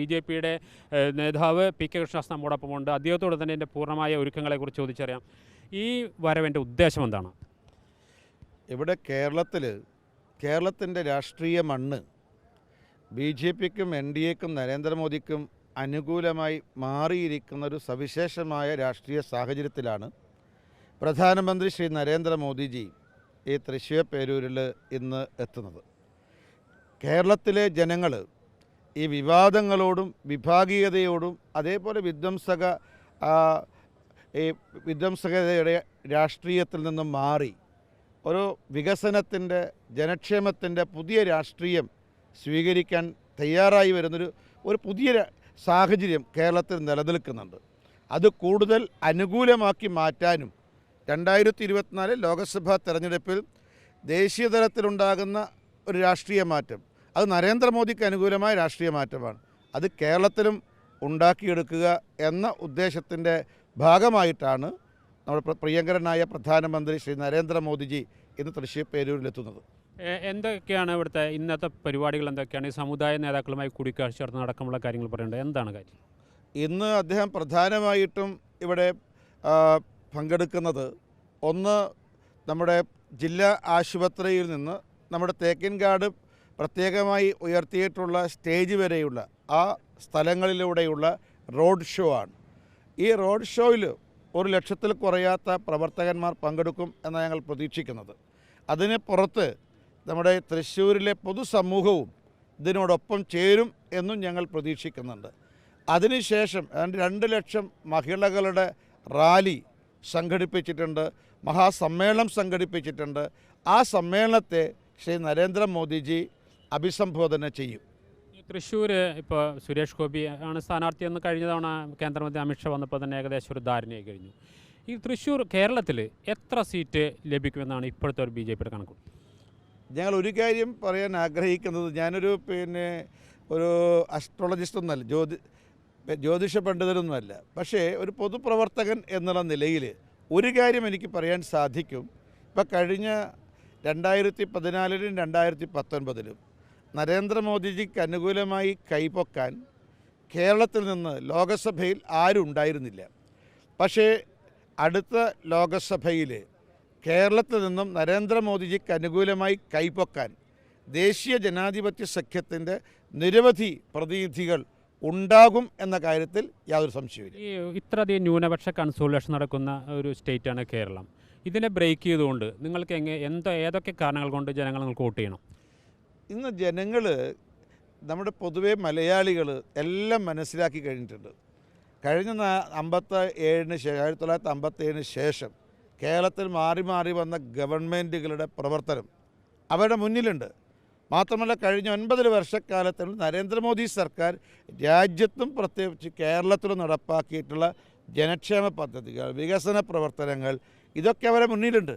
B J പിയുടെ നേതാവ് P K Krishnadas നമ്മോടൊപ്പമുണ്ട്. അദ്ദേഹത്തോട് തന്നെ എന്റെ പൂർണമായ ഒരുക്കങ്ങളെക്കുറിച്ച് ചോദിച്ചറിയാം. ഈ വരവിന്റെ ഉദ്ദേശം എന്താണ്? ഇവിടെ കേരളത്തിൽ കേരളത്തിന്റെ രാഷ്ട്രീയ മണ്ണ് ബി ജെ പിക്കും എൻ ഡി എക്കും നരേന്ദ്രമോദിക്കും അനുകൂലമായി മാറിയിരിക്കുന്ന ഒരു സവിശേഷമായ രാഷ്ട്രീയ സാഹചര്യത്തിലാണ് പ്രധാനമന്ത്രി ശ്രീ നരേന്ദ്രമോദിജി ഈ തൃശ്ശൂർ പേരൂരിൽ ഇന്ന് എത്തുന്നത്. കേരളത്തിലെ ജനങ്ങൾ ഈ വിവാദങ്ങളോടും വിഭാഗീയതയോടും അതേപോലെ വിധ്വംസക ഈ വിധ്വംസകതയുടെ രാഷ്ട്രീയത്തിൽ നിന്നും മാറി ഒരു വികസനത്തിന്റെ ജനക്ഷേമത്തിന്റെ പുതിയ രാഷ്ട്രീയം സ്വീകരിക്കാൻ തയ്യാറായി വരുന്നൊരു ഒരു പുതിയ സാഹചര്യം കേരളത്തിൽ നിലനിൽക്കുന്നുണ്ട്. അത് കൂടുതൽ അനുകൂലമാക്കി മാറ്റാനും രണ്ടായിരത്തി ഇരുപത്തിനാല് ലോക്സഭാ തെരഞ്ഞെടുപ്പിൽ ദേശീയ തലത്തിലുണ്ടാകുന്ന ഒരു രാഷ്ട്രീയ മാറ്റം അത് നരേന്ദ്രമോദിക്ക് അനുകൂലമായ രാഷ്ട്രീയ മാറ്റമാണ്. അത് കേരളത്തിലും ഉണ്ടാക്കിയെടുക്കുക എന്ന ഉദ്ദേശത്തിന്റെ ഭാഗമായിട്ടാണ് നമ്മുടെ പ്രിയങ്കരനായ പ്രധാനമന്ത്രി ശ്രീ നരേന്ദ്രമോദിജി ഇന്ന് തൃശ്ശൂർ പേരൂരിലെത്തുന്നത്. എന്തൊക്കെയാണ് ഇവിടുത്തെ ഇന്നത്തെ പരിപാടികൾ എന്തൊക്കെയാണ്? ഈ സമുദായ നേതാക്കളുമായി കൂടിക്കാഴ്ച നടത്തുന്ന അടക്കമുള്ള കാര്യങ്ങൾ പറയേണ്ടത്. എന്താണ് കാര്യം? ഇന്ന് അദ്ദേഹം പ്രധാനമായിട്ടും ഇവിടെ പങ്കെടുക്കുന്നത് ഒന്ന് നമ്മുടെ ജില്ലാ ആശുപത്രിയിൽ നിന്ന് നമ്മുടെ തേക്കിൻകാട് പ്രത്യേകമായി ഉയർത്തിയിട്ടുള്ള സ്റ്റേജ് വരെയുള്ള ആ സ്ഥലങ്ങളിലൂടെയുള്ള റോഡ് ഷോ ആണ്. ഈ റോഡ് ഷോയിൽ ഒരു ലക്ഷത്തിൽ കുറയാത്ത പ്രവർത്തകന്മാർ പങ്കെടുക്കും എന്നാണ് ഞങ്ങൾ പ്രതീക്ഷിക്കുന്നത്. അതിന് പുറത്ത് നമ്മുടെ തൃശ്ശൂരിലെ പൊതുസമൂഹവും ഇതിനോടൊപ്പം ചേരും എന്നും ഞങ്ങൾ പ്രതീക്ഷിക്കുന്നുണ്ട്. അതിനുശേഷം രണ്ട് ലക്ഷം മഹിളകളുടെ റാലി സംഘടിപ്പിച്ചിട്ടുണ്ട് മഹാസമ്മേളനം സംഘടിപ്പിച്ചിട്ടുണ്ട്. ആ സമ്മേളനത്തെ ശ്രീ നരേന്ദ്രമോദിജി അഭിസംബോധന ചെയ്യും. തൃശ്ശൂർ ഇപ്പോൾ സുരേഷ് ഗോപി ആണ് സ്ഥാനാർത്ഥി എന്ന് കഴിഞ്ഞ തവണ കേന്ദ്രമന്ത്രി അമിത്ഷാ വന്നപ്പോൾ തന്നെ ഏകദേശം ഒരു ധാരണയായി കഴിഞ്ഞു. ഈ തൃശ്ശൂർ കേരളത്തിൽ എത്ര സീറ്റ് ലഭിക്കുമെന്നാണ് ഇപ്പോഴത്തെ ഒരു ബി ജെ പിയുടെ കണക്ക് ഞങ്ങൾ ഒരു കാര്യം പറയാൻ ആഗ്രഹിക്കുന്നത് ഞാനൊരു പിന്നെ ഒരു അസ്ട്രോളജിസ്റ്റ് ഒന്നല്ല ജ്യോതി ജ്യോതിഷ പണ്ഡിതരൊന്നുമല്ല പക്ഷേ ഒരു പൊതുപ്രവർത്തകൻ എന്നുള്ള നിലയിൽ ഒരു കാര്യം എനിക്ക് പറയാൻ സാധിക്കും. ഇപ്പം കഴിഞ്ഞ രണ്ടായിരത്തി പതിനാലിലും രണ്ടായിരത്തി പത്തൊൻപതിലും നരേന്ദ്രമോദിജിക്ക് അനുകൂലമായി കൈപൊക്കാൻ കേരളത്തിൽ നിന്ന് ലോകസഭയിൽ ആരും ഉണ്ടായിരുന്നില്ല. പക്ഷേ അടുത്ത ലോകസഭയിൽ കേരളത്തിൽ നിന്നും നരേന്ദ്രമോദിജിക്ക് അനുകൂലമായി കൈപൊക്കാൻ ദേശീയ ജനാധിപത്യ സഖ്യത്തിന്റെ നിരവധി പ്രതിനിധികൾ ഉണ്ടാകും എന്ന കാര്യത്തിൽ യാതൊരു സംശയമില്ല ഇത്രയധികം ന്യൂനപക്ഷ കൺസോളിഡേഷൻ നടക്കുന്ന ഒരു സ്റ്റേറ്റാണ് കേരളം. ഇതിനെ ബ്രേക്ക് ചെയ്തുകൊണ്ട് നിങ്ങൾക്ക് എങ്ങനെ എന്തോ ഏതൊക്കെ കാരണങ്ങൾ കൊണ്ട് ജനങ്ങൾ നിങ്ങൾക്ക് വോട്ട് ചെയ്യണം? ഇന്ന് ജനങ്ങൾ നമ്മുടെ പൊതുവേ മലയാളികൾ എല്ലാം മനസ്സിലാക്കി കഴിഞ്ഞിട്ടുണ്ട്. കഴിഞ്ഞ അമ്പത്തി ഏഴിന് ശേഷം ആയിരത്തി തൊള്ളായിരത്തി അമ്പത്തി ഏഴിന് ശേഷം കേരളത്തിൽ മാറി മാറി വന്ന ഗവൺമെന്റുകളുടെ പ്രവർത്തനം അവരുടെ മുന്നിലുണ്ട്. മാത്രമല്ല കഴിഞ്ഞ ഒൻപത് വർഷക്കാലത്തിൽ നരേന്ദ്രമോദി സർക്കാർ രാജ്യത്തും പ്രത്യേകിച്ച് കേരളത്തിലും നടപ്പാക്കിയിട്ടുള്ള ജനക്ഷേമ പദ്ധതികൾ വികസന പ്രവർത്തനങ്ങൾ ഇതൊക്കെ അവരെ മുന്നിലുണ്ട്.